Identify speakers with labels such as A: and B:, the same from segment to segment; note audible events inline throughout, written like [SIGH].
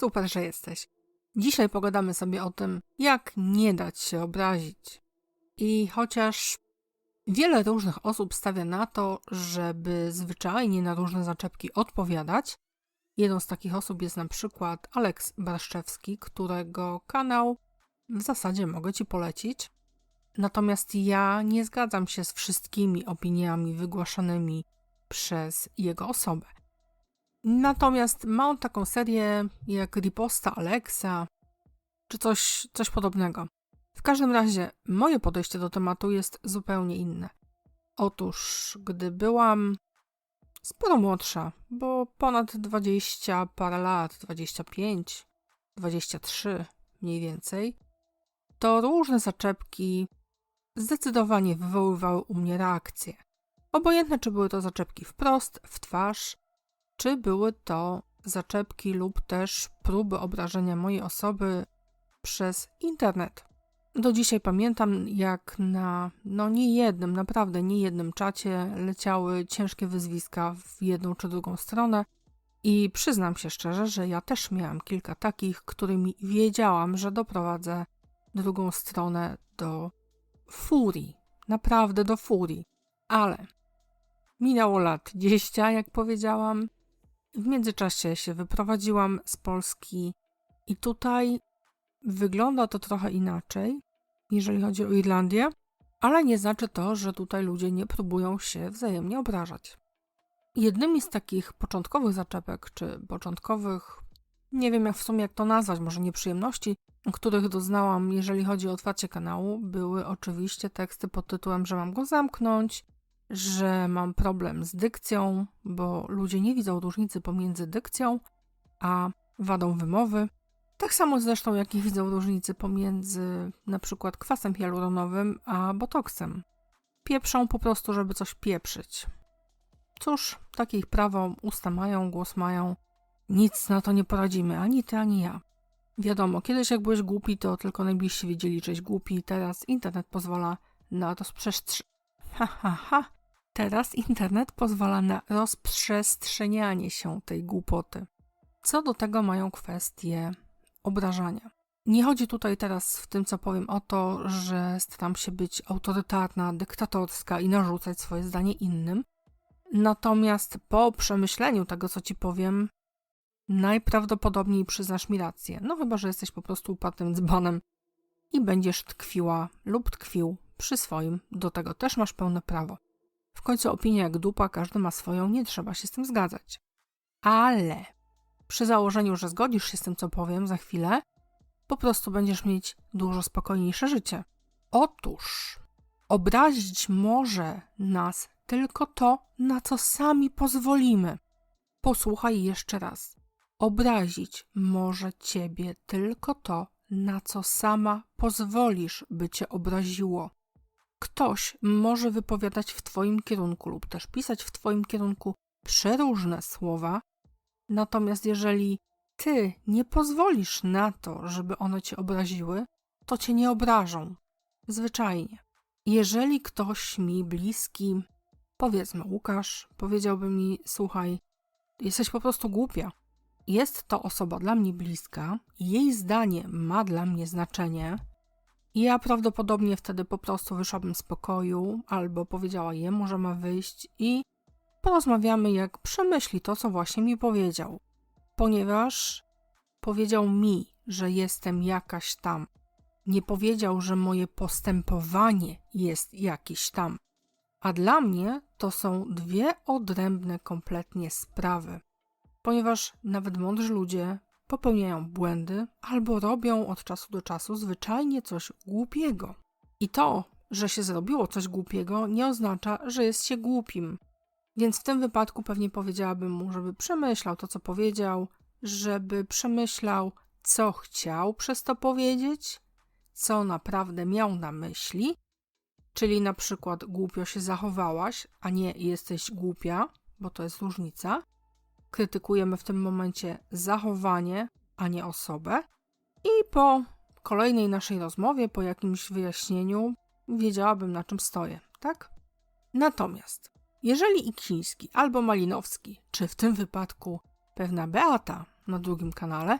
A: Super, że jesteś. Dzisiaj pogadamy sobie o tym, jak nie dać się obrazić. I chociaż wiele różnych osób stawia na to, żeby zwyczajnie na różne zaczepki odpowiadać, jedną z takich osób jest na przykład Aleks Barszczewski, którego kanał w zasadzie mogę Ci polecić. Natomiast ja nie zgadzam się z wszystkimi opiniami wygłaszanymi przez jego osobę. Natomiast ma on taką serię jak Riposta Alexa, czy coś, coś podobnego. W każdym razie, moje podejście do tematu jest zupełnie inne. Otóż, gdy byłam sporo młodsza, bo ponad 20 parę lat, 25, 23 mniej więcej, to różne zaczepki zdecydowanie wywoływały u mnie reakcje. Obojętne, czy były to zaczepki wprost, w twarz, czy były to zaczepki lub też próby obrażenia mojej osoby przez internet. Do dzisiaj pamiętam, jak na no nie jednym, naprawdę nie jednym czacie leciały ciężkie wyzwiska w jedną czy drugą stronę. I przyznam się szczerze, że ja też miałam kilka takich, którymi wiedziałam, że doprowadzę drugą stronę do furii. Naprawdę do furii. Ale minęło lat 20, jak powiedziałam. W międzyczasie się wyprowadziłam z Polski i tutaj wygląda to trochę inaczej, jeżeli chodzi o Irlandię, ale nie znaczy to, że tutaj ludzie nie próbują się wzajemnie obrażać. Jednymi z takich początkowych zaczepek, czy początkowych, nie wiem jak w sumie jak to nazwać, może nieprzyjemności, których doznałam, jeżeli chodzi o otwarcie kanału, były oczywiście teksty pod tytułem, że mam go zamknąć, że mam problem z dykcją, bo ludzie nie widzą różnicy pomiędzy dykcją a wadą wymowy. Tak samo zresztą, jak i widzą różnicy pomiędzy na przykład kwasem hialuronowym a botoksem. Pieprzą po prostu, żeby coś pieprzyć. Cóż, takie ich prawo, usta mają, głos mają. Nic na to nie poradzimy, ani ty, ani ja. Wiadomo, kiedyś jak byłeś głupi, to tylko najbliżsi wiedzieli, że jesteś głupi. Teraz internet pozwala na rozprzestrzenianie. Ha, ha, ha. Teraz internet pozwala na rozprzestrzenianie się tej głupoty. Co do tego mają kwestie obrażania. Nie chodzi tutaj teraz w tym, co powiem, o to, że staram się być autorytarna, dyktatorska i narzucać swoje zdanie innym. Natomiast po przemyśleniu tego, co ci powiem, najprawdopodobniej przyznasz mi rację. No chyba, że jesteś po prostu upartym dzbanem i będziesz tkwiła lub tkwił przy swoim. Do tego też masz pełne prawo. W końcu opinia jak dupa, każdy ma swoją, nie trzeba się z tym zgadzać. Ale przy założeniu, że zgodzisz się z tym, co powiem za chwilę, po prostu będziesz mieć dużo spokojniejsze życie. Otóż obrazić może nas tylko to, na co sami pozwolimy. Posłuchaj jeszcze raz. Obrazić może ciebie tylko to, na co sama pozwolisz, by cię obraziło. Ktoś może wypowiadać w Twoim kierunku lub też pisać w Twoim kierunku przeróżne słowa, natomiast jeżeli Ty nie pozwolisz na to, żeby one Cię obraziły, to Cię nie obrażą. Zwyczajnie. Jeżeli ktoś mi bliski, powiedzmy Łukasz, powiedziałby mi: Słuchaj, jesteś po prostu głupia. Jest to osoba dla mnie bliska, jej zdanie ma dla mnie znaczenie, ja prawdopodobnie wtedy po prostu wyszłabym z pokoju, albo powiedziała jemu, że ma wyjść i porozmawiamy, jak przemyśli to, co właśnie mi powiedział. Ponieważ powiedział mi, że jestem jakaś tam. Nie powiedział, że moje postępowanie jest jakieś tam. A dla mnie to są dwie odrębne kompletnie sprawy. Ponieważ nawet mądrzy ludzie popełniają błędy albo robią od czasu do czasu zwyczajnie coś głupiego. I to, że się zrobiło coś głupiego, nie oznacza, że jest się głupim. Więc w tym wypadku pewnie powiedziałabym mu, żeby przemyślał to, co powiedział, żeby przemyślał, co chciał przez to powiedzieć, co naprawdę miał na myśli, czyli na przykład głupio się zachowałaś, a nie jesteś głupia, bo to jest różnica krytykujemy w tym momencie zachowanie, a nie osobę. I po kolejnej naszej rozmowie, po jakimś wyjaśnieniu, wiedziałabym na czym stoję, tak? Natomiast, jeżeli Ikiński albo Malinowski, czy w tym wypadku pewna Beata na drugim kanale,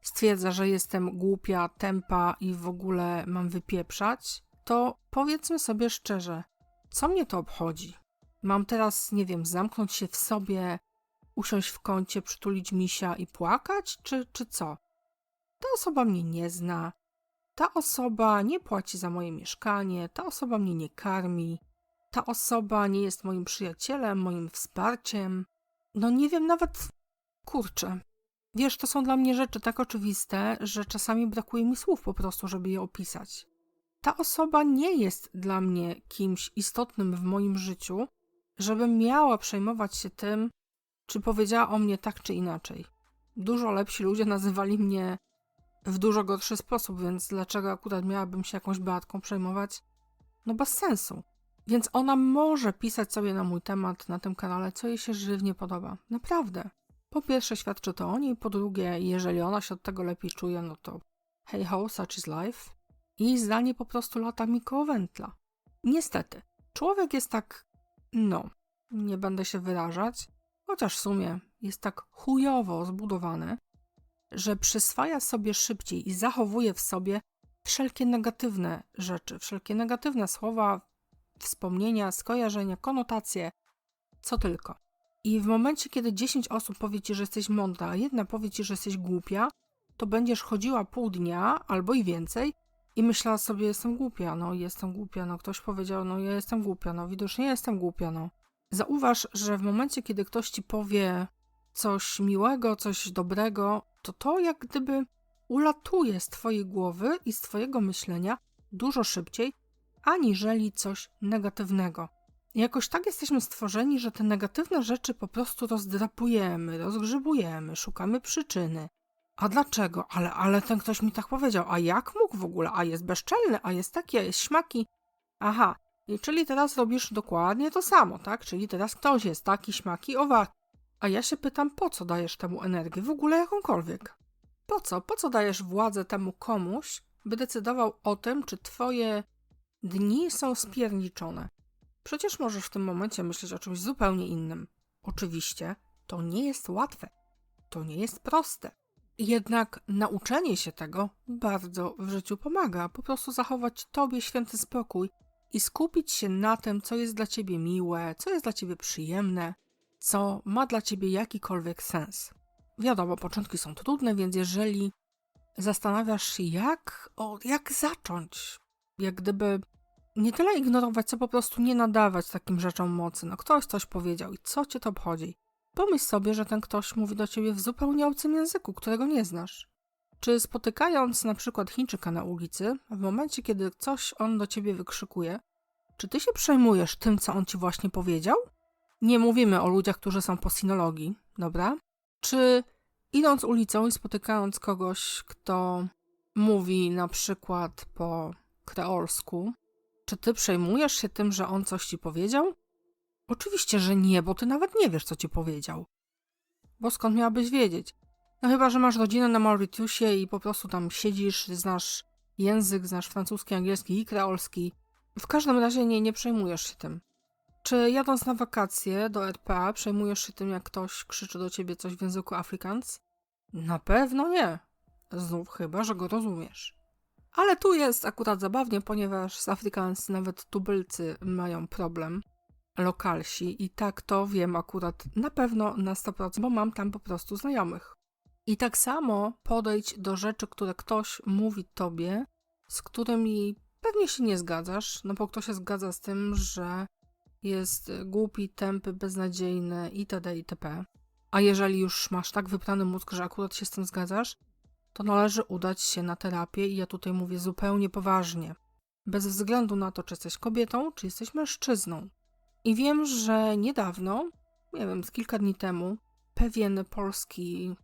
A: stwierdza, że jestem głupia, tempa i w ogóle mam wypieprzać, to powiedzmy sobie szczerze, co mnie to obchodzi? Mam teraz, nie wiem, zamknąć się w sobie, usiąść w kącie, przytulić misia i płakać, czy, czy co? Ta osoba mnie nie zna, ta osoba nie płaci za moje mieszkanie, ta osoba mnie nie karmi, ta osoba nie jest moim przyjacielem, moim wsparciem. No nie wiem nawet, kurczę. Wiesz, to są dla mnie rzeczy tak oczywiste, że czasami brakuje mi słów po prostu, żeby je opisać. Ta osoba nie jest dla mnie kimś istotnym w moim życiu, żebym miała przejmować się tym, czy powiedziała o mnie tak czy inaczej. Dużo lepsi ludzie nazywali mnie w dużo gorszy sposób, więc dlaczego akurat miałabym się jakąś Beatką przejmować? No bez sensu. Więc ona może pisać sobie na mój temat na tym kanale, co jej się żywnie podoba. Naprawdę. Po pierwsze świadczy to o niej, po drugie, jeżeli ona się od tego lepiej czuje, no to hey ho, such is life. Jej zdanie po prostu lata mi koło wętla. Niestety, człowiek jest tak, no, nie będę się wyrażać, chociaż w sumie jest tak chujowo zbudowany, że przyswaja sobie szybciej i zachowuje w sobie wszelkie negatywne rzeczy, wszelkie negatywne słowa, wspomnienia, skojarzenia, konotacje, co tylko. I w momencie, kiedy 10 osób powie ci, że jesteś mądra, a jedna powie ci, że jesteś głupia, to będziesz chodziła pół dnia albo i więcej i myślała sobie, jestem głupia, no jestem głupia, no ktoś powiedział, no ja jestem głupia, no widocznie jestem głupia, no. Zauważ, że w momencie, kiedy ktoś ci powie coś miłego, coś dobrego, to to jak gdyby ulatuje z twojej głowy i z twojego myślenia dużo szybciej, aniżeli coś negatywnego. Jakoś tak jesteśmy stworzeni, że te negatywne rzeczy po prostu rozdrapujemy, rozgrzybujemy, szukamy przyczyny. A dlaczego? Ale, ale ten ktoś mi tak powiedział. A jak mógł w ogóle? A jest bezczelny, a jest taki, a jest śmaki. Aha, czyli teraz robisz dokładnie to samo, tak? Czyli teraz ktoś jest taki, śmaki, owaki. A ja się pytam, po co dajesz temu energię, w ogóle jakąkolwiek? Po co? Po co dajesz władzę temu komuś, by decydował o tym, czy twoje dni są spierniczone? Przecież możesz w tym momencie myśleć o czymś zupełnie innym. Oczywiście, to nie jest łatwe. To nie jest proste. Jednak nauczenie się tego bardzo w życiu pomaga. Po prostu zachować tobie święty spokój i skupić się na tym, co jest dla ciebie miłe, co jest dla ciebie przyjemne, co ma dla ciebie jakikolwiek sens. Wiadomo, początki są trudne, więc jeżeli zastanawiasz się, jak, o, jak zacząć, jak gdyby nie tyle ignorować, co po prostu nie nadawać takim rzeczom mocy. No ktoś coś powiedział i co cię to obchodzi? Pomyśl sobie, że ten ktoś mówi do ciebie w zupełnie obcym języku, którego nie znasz. Czy spotykając na przykład Chińczyka na ulicy, w momencie, kiedy coś on do ciebie wykrzykuje, czy ty się przejmujesz tym, co on ci właśnie powiedział? Nie mówimy o ludziach, którzy są po sinologii, dobra? Czy idąc ulicą i spotykając kogoś, kto mówi na przykład po kreolsku, czy ty przejmujesz się tym, że on coś ci powiedział? Oczywiście, że nie, bo ty nawet nie wiesz, co ci powiedział. Bo skąd miałabyś wiedzieć? No chyba, że masz rodzinę na Mauritiusie i po prostu tam siedzisz, znasz język, znasz francuski, angielski i kreolski. W każdym razie nie, nie przejmujesz się tym. Czy jadąc na wakacje do RPA przejmujesz się tym, jak ktoś krzyczy do ciebie coś w języku Afrikaans? Na pewno nie. Znów chyba, że go rozumiesz. Ale tu jest akurat zabawnie, ponieważ z Afrikaans nawet tubylcy mają problem, lokalsi, i tak to wiem akurat na pewno na 100%, bo mam tam po prostu znajomych. I tak samo podejdź do rzeczy, które ktoś mówi tobie, z którymi pewnie się nie zgadzasz, no bo kto się zgadza z tym, że jest głupi, tępy, beznadziejny itd. itp. A jeżeli już masz tak wyprany mózg, że akurat się z tym zgadzasz, to należy udać się na terapię i ja tutaj mówię zupełnie poważnie. Bez względu na to, czy jesteś kobietą, czy jesteś mężczyzną. I wiem, że niedawno, nie wiem, z kilka dni temu, pewien polski,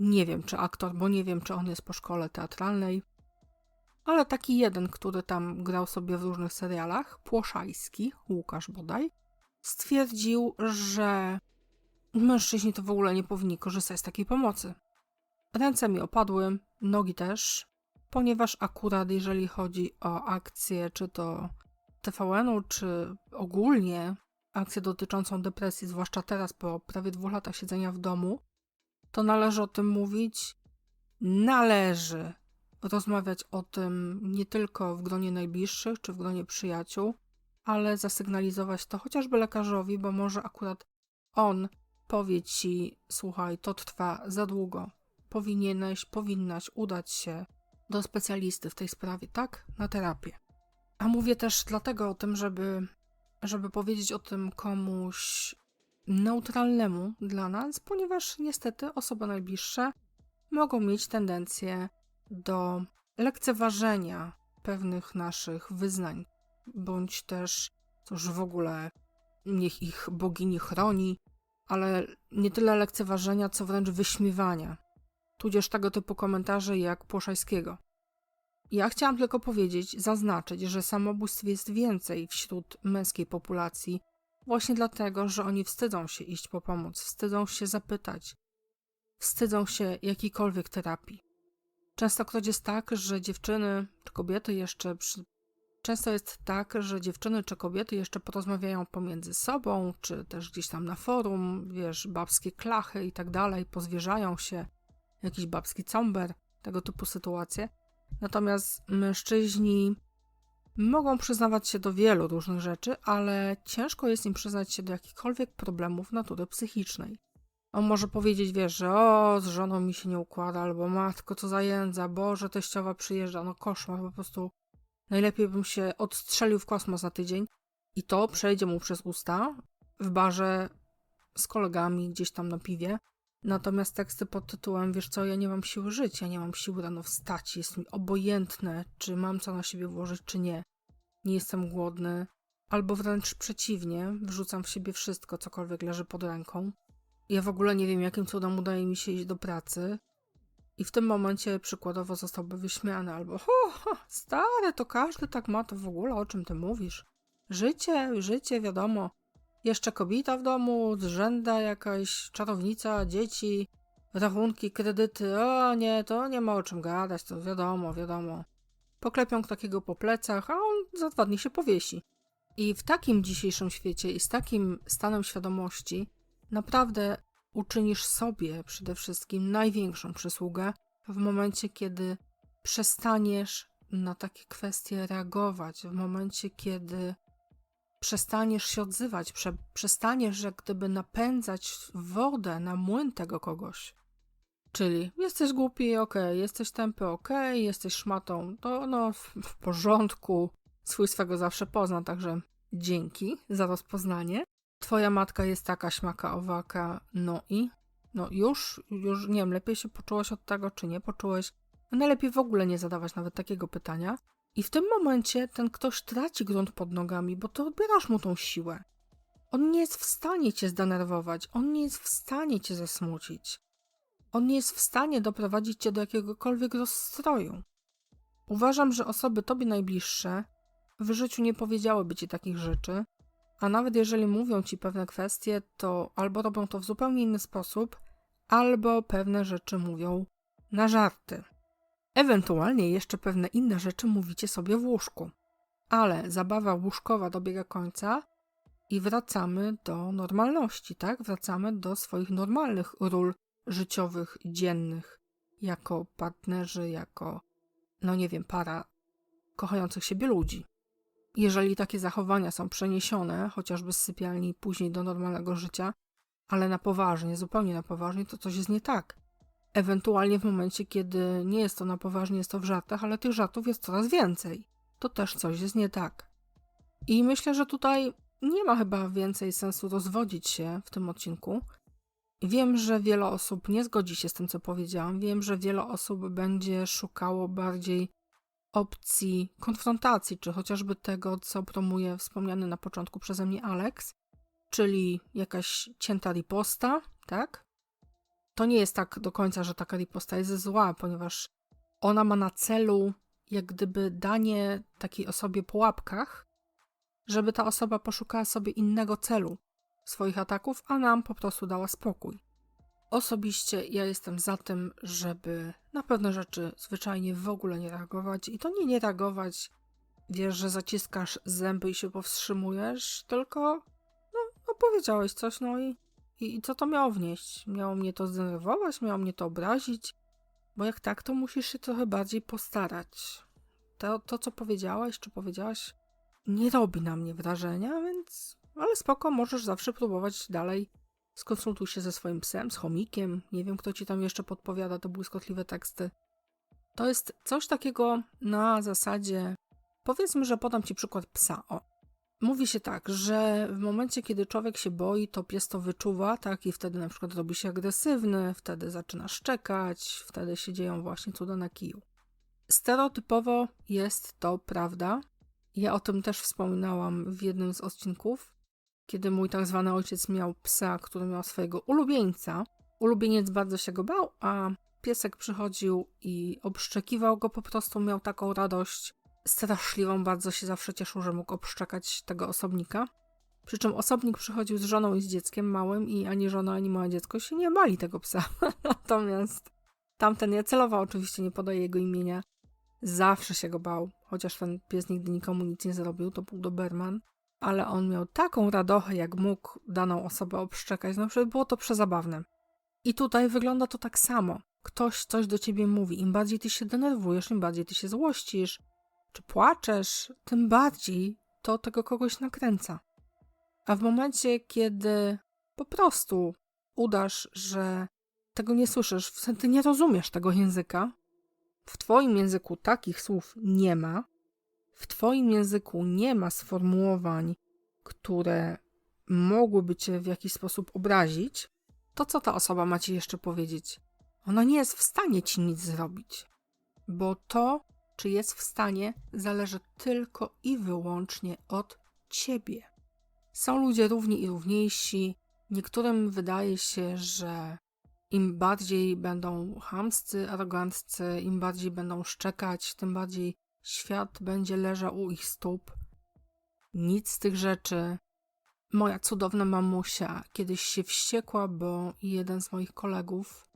A: nie wiem czy aktor, bo nie wiem, czy on jest po szkole teatralnej, ale taki jeden, który tam grał sobie w różnych serialach, Płoszajski, Łukasz bodaj, stwierdził, że mężczyźni to w ogóle nie powinni korzystać z takiej pomocy. Ręce mi opadły, nogi też, ponieważ akurat jeżeli chodzi o akcję, czy to TVN-u, czy ogólnie akcję dotyczącą depresji, zwłaszcza teraz po prawie dwóch latach siedzenia w domu, to należy o tym mówić należy rozmawiać o tym nie tylko w gronie najbliższych czy w gronie przyjaciół, ale zasygnalizować to chociażby lekarzowi, bo może akurat on powie ci: Słuchaj, to trwa za długo. Powinieneś, powinnaś udać się do specjalisty w tej sprawie, tak? Na terapię. A mówię też dlatego o tym, żeby, żeby powiedzieć o tym komuś neutralnemu dla nas, ponieważ niestety osoby najbliższe mogą mieć tendencję do lekceważenia pewnych naszych wyznań, bądź też, cóż w ogóle, niech ich bogini chroni, ale nie tyle lekceważenia, co wręcz wyśmiewania, tudzież tego typu komentarzy jak Płoszajskiego. Ja chciałam tylko powiedzieć, zaznaczyć, że samobójstw jest więcej wśród męskiej populacji, właśnie dlatego, że oni wstydzą się iść po pomoc, wstydzą się zapytać, wstydzą się jakiejkolwiek terapii. Częstokroć jest tak, że dziewczyny czy kobiety jeszcze. Przy... Często jest tak, że dziewczyny czy kobiety jeszcze porozmawiają pomiędzy sobą, czy też gdzieś tam na forum, wiesz, babskie klachy i tak dalej, pozwierzają się, jakiś babski comber, tego typu sytuacje. Natomiast mężczyźni mogą przyznawać się do wielu różnych rzeczy, ale ciężko jest im przyznać się do jakichkolwiek problemów natury psychicznej. On może powiedzieć, wiesz, że o, z żoną mi się nie układa, albo matko, co za jędza, Boże, teściowa przyjeżdża, no koszmar, po prostu najlepiej bym się odstrzelił w kosmos na tydzień i to przejdzie mu przez usta w barze z kolegami gdzieś tam na piwie. Natomiast teksty pod tytułem, wiesz co, ja nie mam siły żyć, ja nie mam siły rano wstać, jest mi obojętne, czy mam co na siebie włożyć, czy nie. Nie jestem głodny, albo wręcz przeciwnie, wrzucam w siebie wszystko, cokolwiek leży pod ręką. Ja w ogóle nie wiem, jakim cudem udaje mi się iść do pracy. I w tym momencie przykładowo zostałby wyśmiany albo ho, ho, stare, to każdy tak ma, to w ogóle o czym ty mówisz? Życie, życie, wiadomo. Jeszcze kobieta w domu, zrzęda jakaś czarownica, dzieci, rachunki, kredyty. O nie, to nie ma o czym gadać, to wiadomo, wiadomo. Poklepią takiego po plecach, a on za dwa dni się powiesi. I w takim dzisiejszym świecie i z takim stanem świadomości naprawdę uczynisz sobie przede wszystkim największą przysługę w momencie, kiedy przestaniesz na takie kwestie reagować, w momencie, kiedy przestaniesz się odzywać, prze, przestaniesz jak gdyby napędzać wodę na młyn tego kogoś. Czyli jesteś głupi, ok, jesteś tępy, ok, jesteś szmatą, to no w, w porządku, swój swego zawsze pozna, także dzięki za rozpoznanie. Twoja matka jest taka śmaka owaka, no i? No już, już nie wiem, lepiej się poczułeś od tego, czy nie poczułeś. No najlepiej w ogóle nie zadawać nawet takiego pytania. I w tym momencie ten ktoś traci grunt pod nogami, bo ty odbierasz mu tą siłę. On nie jest w stanie cię zdenerwować, on nie jest w stanie cię zasmucić. On nie jest w stanie doprowadzić cię do jakiegokolwiek rozstroju. Uważam, że osoby tobie najbliższe w życiu nie powiedziałyby ci takich rzeczy, a nawet jeżeli mówią ci pewne kwestie, to albo robią to w zupełnie inny sposób, albo pewne rzeczy mówią na żarty. Ewentualnie jeszcze pewne inne rzeczy mówicie sobie w łóżku. Ale zabawa łóżkowa dobiega końca i wracamy do normalności, tak? Wracamy do swoich normalnych ról życiowych, dziennych, jako partnerzy, jako, no nie wiem, para kochających siebie ludzi. Jeżeli takie zachowania są przeniesione, chociażby z sypialni później do normalnego życia, ale na poważnie, zupełnie na poważnie, to coś jest nie tak. Ewentualnie w momencie, kiedy nie jest to na poważnie, jest to w żartach, ale tych żartów jest coraz więcej, to też coś jest nie tak. I myślę, że tutaj nie ma chyba więcej sensu rozwodzić się w tym odcinku. Wiem, że wiele osób nie zgodzi się z tym, co powiedziałam. Wiem, że wiele osób będzie szukało bardziej opcji konfrontacji, czy chociażby tego, co promuje wspomniany na początku przeze mnie Alex, czyli jakaś cięta riposta, tak? To nie jest tak do końca, że taka riposta jest zła, ponieważ ona ma na celu jak gdyby danie takiej osobie po łapkach, żeby ta osoba poszukała sobie innego celu swoich ataków, a nam po prostu dała spokój. Osobiście ja jestem za tym, żeby na pewne rzeczy zwyczajnie w ogóle nie reagować i to nie nie reagować, wiesz, że zaciskasz zęby i się powstrzymujesz, tylko no, no powiedziałeś coś, no i, i, i co to miało wnieść? Miało mnie to zdenerwować, miało mnie to obrazić, Bo jak tak, to musisz się trochę bardziej postarać. To, to co powiedziałaś, czy powiedziałaś, nie robi na mnie wrażenia, więc. Ale spoko, możesz zawsze próbować dalej. Skonsultuj się ze swoim psem, z chomikiem. Nie wiem, kto ci tam jeszcze podpowiada te błyskotliwe teksty. To jest coś takiego na zasadzie. Powiedzmy, że podam ci przykład psa. O. Mówi się tak, że w momencie, kiedy człowiek się boi, to pies to wyczuwa, tak? I wtedy na przykład robi się agresywny, wtedy zaczyna szczekać, wtedy się dzieją właśnie cuda na kiju. Stereotypowo jest to prawda. Ja o tym też wspominałam w jednym z odcinków, kiedy mój tak zwany ojciec miał psa, który miał swojego ulubieńca. Ulubieniec bardzo się go bał, a piesek przychodził i obszczekiwał go po prostu, miał taką radość straszliwą, bardzo się zawsze cieszył, że mógł obszczekać tego osobnika. Przy czym osobnik przychodził z żoną i z dzieckiem małym i ani żona, ani małe dziecko się nie bali tego psa. [LAUGHS] Natomiast tamten, ja celowo oczywiście nie podaję jego imienia, zawsze się go bał, chociaż ten pies nigdy nikomu nic nie zrobił, to był Doberman, ale on miał taką radochę, jak mógł daną osobę obszczekać, no było to przezabawne. I tutaj wygląda to tak samo. Ktoś coś do ciebie mówi, im bardziej ty się denerwujesz, im bardziej ty się złościsz, czy płaczesz, tym bardziej to tego kogoś nakręca. A w momencie, kiedy po prostu udasz, że tego nie słyszysz, w sensie nie rozumiesz tego języka, w Twoim języku takich słów nie ma, w Twoim języku nie ma sformułowań, które mogłyby Cię w jakiś sposób obrazić, to co ta osoba ma Ci jeszcze powiedzieć? Ona nie jest w stanie Ci nic zrobić, bo to, czy jest w stanie, zależy tylko i wyłącznie od Ciebie. Są ludzie równi i równiejsi. Niektórym wydaje się, że im bardziej będą chamscy, aroganccy, im bardziej będą szczekać, tym bardziej świat będzie leżał u ich stóp. Nic z tych rzeczy. Moja cudowna mamusia kiedyś się wściekła, bo jeden z moich kolegów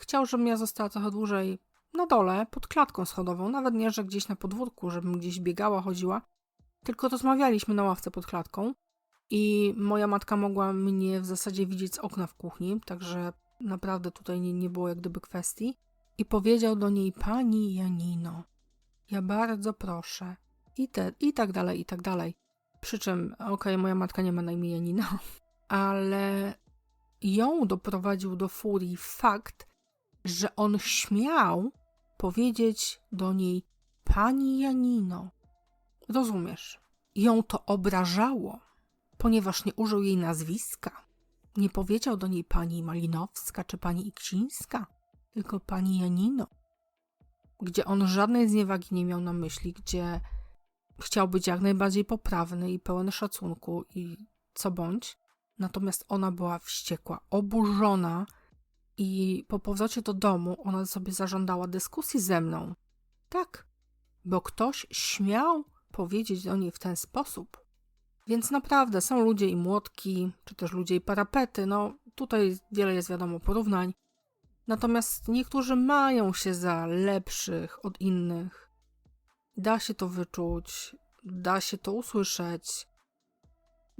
A: chciał, żebym ja została trochę dłużej na dole, pod klatką schodową. Nawet nie, że gdzieś na podwórku, żebym gdzieś biegała, chodziła, tylko rozmawialiśmy na ławce pod klatką. I moja matka mogła mnie w zasadzie widzieć z okna w kuchni, także naprawdę tutaj nie, nie było jak gdyby kwestii. I powiedział do niej, pani Janino, ja bardzo proszę. I, te, I tak dalej, i tak dalej. Przy czym, okej, okay, moja matka nie ma na imię Janina, [LAUGHS] ale ją doprowadził do furii fakt, że on śmiał powiedzieć do niej pani Janino. Rozumiesz? Ją to obrażało, ponieważ nie użył jej nazwiska. Nie powiedział do niej pani Malinowska czy pani Iksińska, tylko pani Janino. Gdzie on żadnej zniewagi nie miał na myśli, gdzie chciał być jak najbardziej poprawny i pełen szacunku i co bądź. Natomiast ona była wściekła, oburzona i po powrocie do domu ona sobie zażądała dyskusji ze mną. Tak, bo ktoś śmiał powiedzieć do niej w ten sposób. Więc naprawdę są ludzie i młotki, czy też ludzie i parapety. No tutaj wiele jest wiadomo porównań. Natomiast niektórzy mają się za lepszych od innych. Da się to wyczuć, da się to usłyszeć.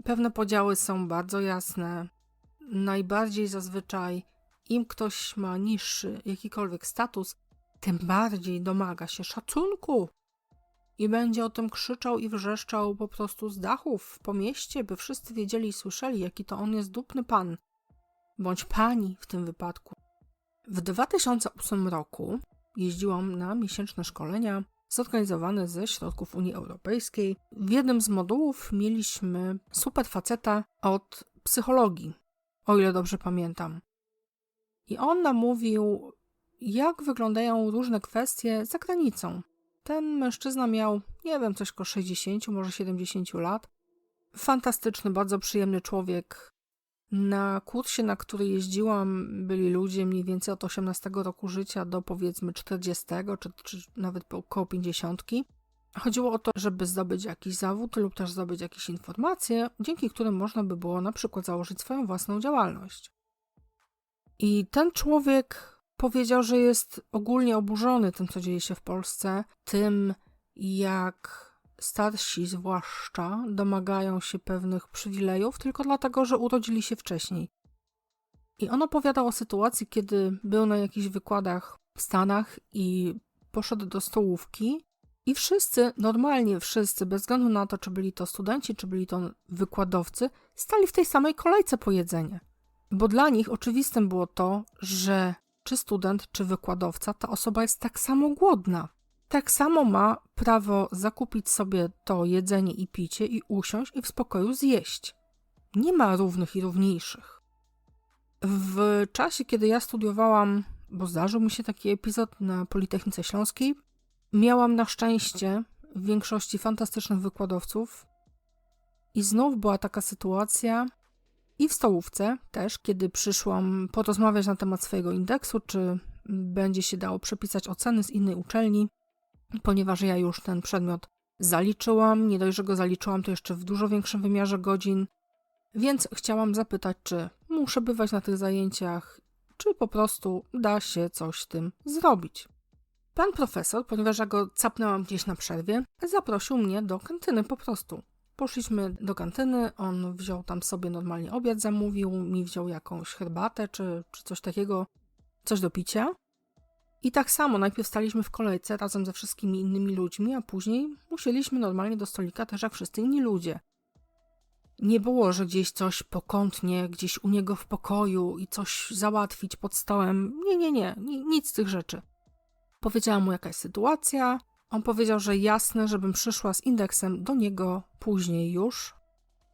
A: Pewne podziały są bardzo jasne. Najbardziej zazwyczaj im ktoś ma niższy jakikolwiek status, tym bardziej domaga się szacunku i będzie o tym krzyczał i wrzeszczał po prostu z dachów po mieście, by wszyscy wiedzieli i słyszeli, jaki to on jest dupny pan, bądź pani w tym wypadku. W 2008 roku jeździłam na miesięczne szkolenia zorganizowane ze środków Unii Europejskiej. W jednym z modułów mieliśmy super faceta od psychologii, o ile dobrze pamiętam. I on nam mówił, jak wyglądają różne kwestie za granicą. Ten mężczyzna miał, nie wiem, coś koło 60, może 70 lat. Fantastyczny, bardzo przyjemny człowiek. Na kursie, na który jeździłam, byli ludzie mniej więcej od 18 roku życia do powiedzmy 40, czy, czy nawet około 50. Chodziło o to, żeby zdobyć jakiś zawód lub też zdobyć jakieś informacje, dzięki którym można by było na przykład założyć swoją własną działalność. I ten człowiek powiedział, że jest ogólnie oburzony tym, co dzieje się w Polsce, tym, jak starsi zwłaszcza domagają się pewnych przywilejów tylko dlatego, że urodzili się wcześniej. I on opowiadał o sytuacji, kiedy był na jakichś wykładach w Stanach i poszedł do stołówki. I wszyscy, normalnie wszyscy, bez względu na to, czy byli to studenci, czy byli to wykładowcy, stali w tej samej kolejce po jedzenie. Bo dla nich oczywistym było to, że czy student, czy wykładowca, ta osoba jest tak samo głodna. Tak samo ma prawo zakupić sobie to jedzenie i picie i usiąść i w spokoju zjeść. Nie ma równych i równiejszych. W czasie, kiedy ja studiowałam, bo zdarzył mi się taki epizod na Politechnice Śląskiej, miałam na szczęście w większości fantastycznych wykładowców. I znów była taka sytuacja, i w stołówce też, kiedy przyszłam porozmawiać na temat swojego indeksu, czy będzie się dało przepisać oceny z innej uczelni, ponieważ ja już ten przedmiot zaliczyłam. Nie dość, że go zaliczyłam, to jeszcze w dużo większym wymiarze godzin. Więc chciałam zapytać, czy muszę bywać na tych zajęciach, czy po prostu da się coś z tym zrobić. Pan profesor, ponieważ ja go capnęłam gdzieś na przerwie, zaprosił mnie do kantyny po prostu. Poszliśmy do kantyny, on wziął tam sobie normalnie obiad, zamówił, mi wziął jakąś herbatę czy, czy coś takiego, coś do picia. I tak samo, najpierw staliśmy w kolejce razem ze wszystkimi innymi ludźmi, a później musieliśmy normalnie do stolika też jak wszyscy inni ludzie. Nie było, że gdzieś coś pokątnie, gdzieś u niego w pokoju i coś załatwić pod stołem. Nie, nie, nie, nic z tych rzeczy. Powiedziałam mu, jaka jest sytuacja. On powiedział, że jasne, żebym przyszła z indeksem do niego później już,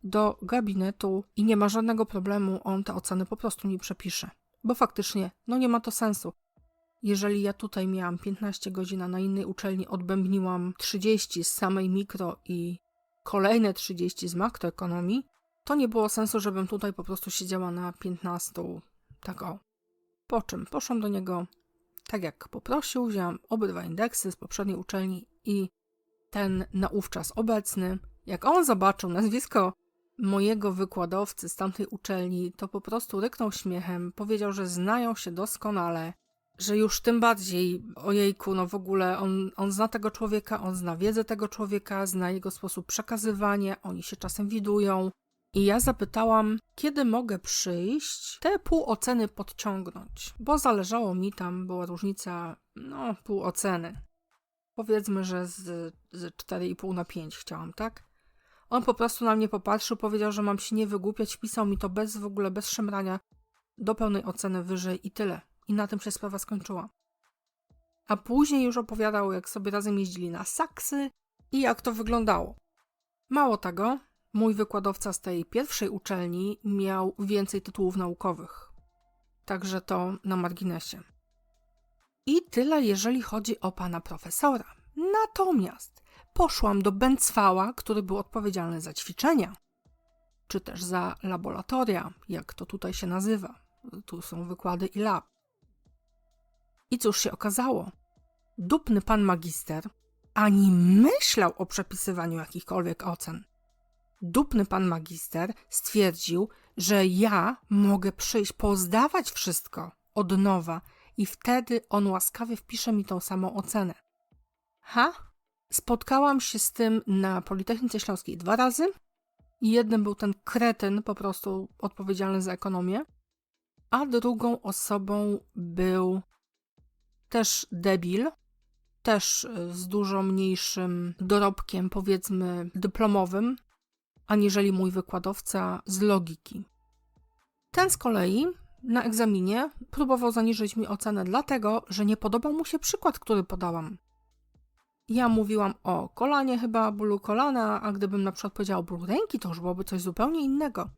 A: do gabinetu i nie ma żadnego problemu, on te oceny po prostu mi przepisze. Bo faktycznie, no nie ma to sensu. Jeżeli ja tutaj miałam 15 godzin, a na innej uczelni odbębniłam 30 z samej mikro i kolejne 30 z makroekonomii, to nie było sensu, żebym tutaj po prostu siedziała na 15. Tak o. Po czym poszłam do niego, tak jak poprosił, wziąłem obydwa indeksy z poprzedniej uczelni i ten naówczas obecny. Jak on zobaczył nazwisko mojego wykładowcy z tamtej uczelni, to po prostu ryknął śmiechem, powiedział, że znają się doskonale, że już tym bardziej, ojejku, no w ogóle on, on zna tego człowieka, on zna wiedzę tego człowieka, zna jego sposób przekazywania, oni się czasem widują. I ja zapytałam, kiedy mogę przyjść, te pół oceny podciągnąć, bo zależało mi tam, była różnica, no, pół oceny. Powiedzmy, że z, z 4,5 na 5 chciałam, tak? On po prostu na mnie popatrzył, powiedział, że mam się nie wygłupiać, wpisał mi to bez w ogóle, bez szemrania, do pełnej oceny wyżej i tyle. I na tym się sprawa skończyła. A później już opowiadał, jak sobie razem jeździli na saksy i jak to wyglądało. Mało tego, mój wykładowca z tej pierwszej uczelni miał więcej tytułów naukowych. Także to na marginesie. I tyle, jeżeli chodzi o pana profesora. Natomiast poszłam do Bęcwała, który był odpowiedzialny za ćwiczenia, czy też za laboratoria, jak to tutaj się nazywa. Tu są wykłady i lab. I cóż się okazało? Dupny pan magister ani myślał o przepisywaniu jakichkolwiek ocen. Dupny pan magister stwierdził, że ja mogę przyjść, pozdawać wszystko od nowa i wtedy on łaskawie wpisze mi tą samą ocenę. Ha? Spotkałam się z tym na Politechnice Śląskiej dwa razy. Jednym był ten kretyn, po prostu odpowiedzialny za ekonomię, a drugą osobą był też debil, też z dużo mniejszym dorobkiem, powiedzmy, dyplomowym, aniżeli mój wykładowca z logiki. Ten z kolei na egzaminie próbował zaniżyć mi ocenę, dlatego że nie podobał mu się przykład, który podałam. Ja mówiłam o kolanie, chyba bólu kolana, a gdybym na przykład powiedziała o bólu ręki, to już byłoby coś zupełnie innego.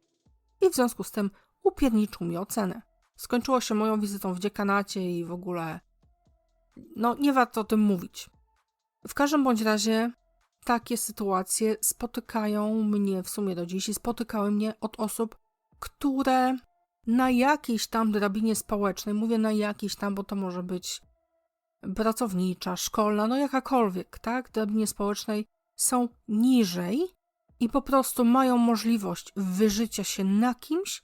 A: I w związku z tym upierniczył mi ocenę. Skończyło się moją wizytą w dziekanacie i w ogóle. No, nie warto o tym mówić. W każdym bądź razie takie sytuacje spotykają mnie w sumie do dziś i spotykały mnie od osób, które na jakiejś tam drabinie społecznej, mówię na jakiejś tam, bo to może być pracownicza, szkolna, no jakakolwiek, tak, drabinie społecznej, są niżej i po prostu mają możliwość wyżycia się na kimś,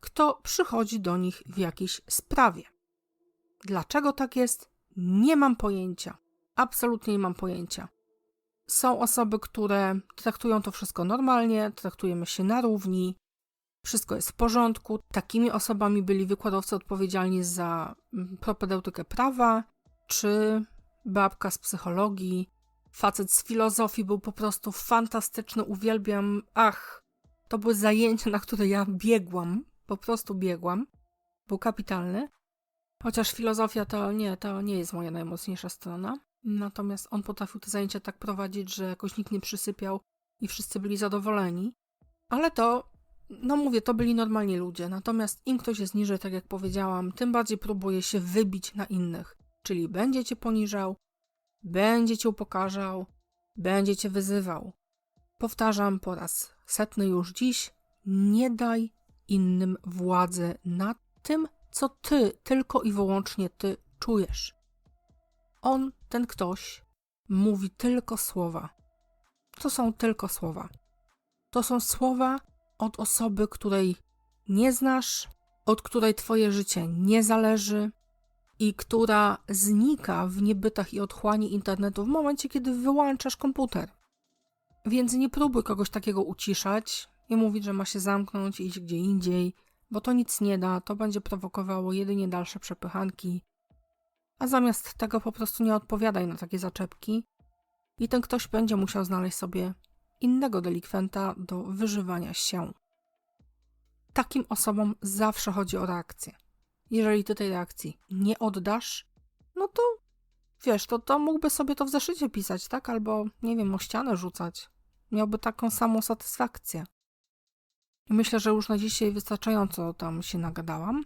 A: kto przychodzi do nich w jakiejś sprawie. Dlaczego tak jest? Nie mam pojęcia. Absolutnie nie mam pojęcia. Są osoby, które traktują to wszystko normalnie, traktujemy się na równi, wszystko jest w porządku. Takimi osobami byli wykładowcy odpowiedzialni za mm, propedeutykę prawa, czy babka z psychologii, facet z filozofii był po prostu fantastyczny, uwielbiam. Ach, to były zajęcia, na które ja biegłam, po prostu biegłam. Był kapitalny. Chociaż filozofia to nie, to nie jest moja najmocniejsza strona. Natomiast on potrafił te zajęcia tak prowadzić, że jakoś nikt nie przysypiał i wszyscy byli zadowoleni. Ale to, no mówię, to byli normalni ludzie. Natomiast im ktoś jest niżej, tak jak powiedziałam, tym bardziej próbuje się wybić na innych. Czyli będzie cię poniżał, będzie cię upokarzał, będzie cię wyzywał. Powtarzam po raz setny już dziś: nie daj innym władzy nad tym, co ty, tylko i wyłącznie ty czujesz. On, ten ktoś, mówi tylko słowa. To są tylko słowa. To są słowa od osoby, której nie znasz, od której twoje życie nie zależy i która znika w niebytach i otchłani internetu w momencie, kiedy wyłączasz komputer. Więc nie próbuj kogoś takiego uciszać i mówić, że ma się zamknąć i iść gdzie indziej, bo to nic nie da, to będzie prowokowało jedynie dalsze przepychanki. A zamiast tego po prostu nie odpowiadaj na takie zaczepki i ten ktoś będzie musiał znaleźć sobie innego delikwenta do wyżywania się. Takim osobom zawsze chodzi o reakcję. Jeżeli ty tej reakcji nie oddasz, no to wiesz, to, to mógłby sobie to w zeszycie pisać, tak? Albo, nie wiem, o ścianę rzucać. Miałby taką samą satysfakcję. Myślę, że już na dzisiaj wystarczająco tam się nagadałam.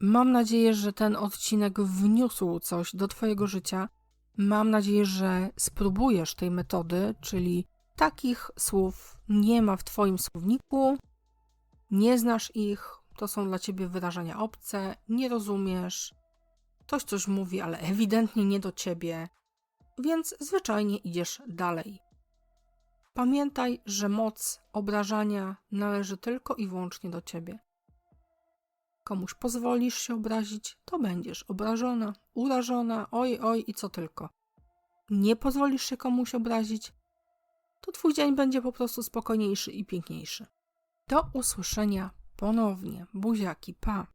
A: Mam nadzieję, że ten odcinek wniósł coś do Twojego życia. Mam nadzieję, że spróbujesz tej metody, czyli takich słów nie ma w Twoim słowniku, nie znasz ich, to są dla Ciebie wyrażenia obce, nie rozumiesz, ktoś coś mówi, ale ewidentnie nie do Ciebie, więc zwyczajnie idziesz dalej. Pamiętaj, że moc obrażania należy tylko i wyłącznie do Ciebie komuś pozwolisz się obrazić, to będziesz obrażona, urażona, oj, oj i co tylko. Nie pozwolisz się komuś obrazić, to twój dzień będzie po prostu spokojniejszy i piękniejszy. Do usłyszenia ponownie. Buziaki, pa!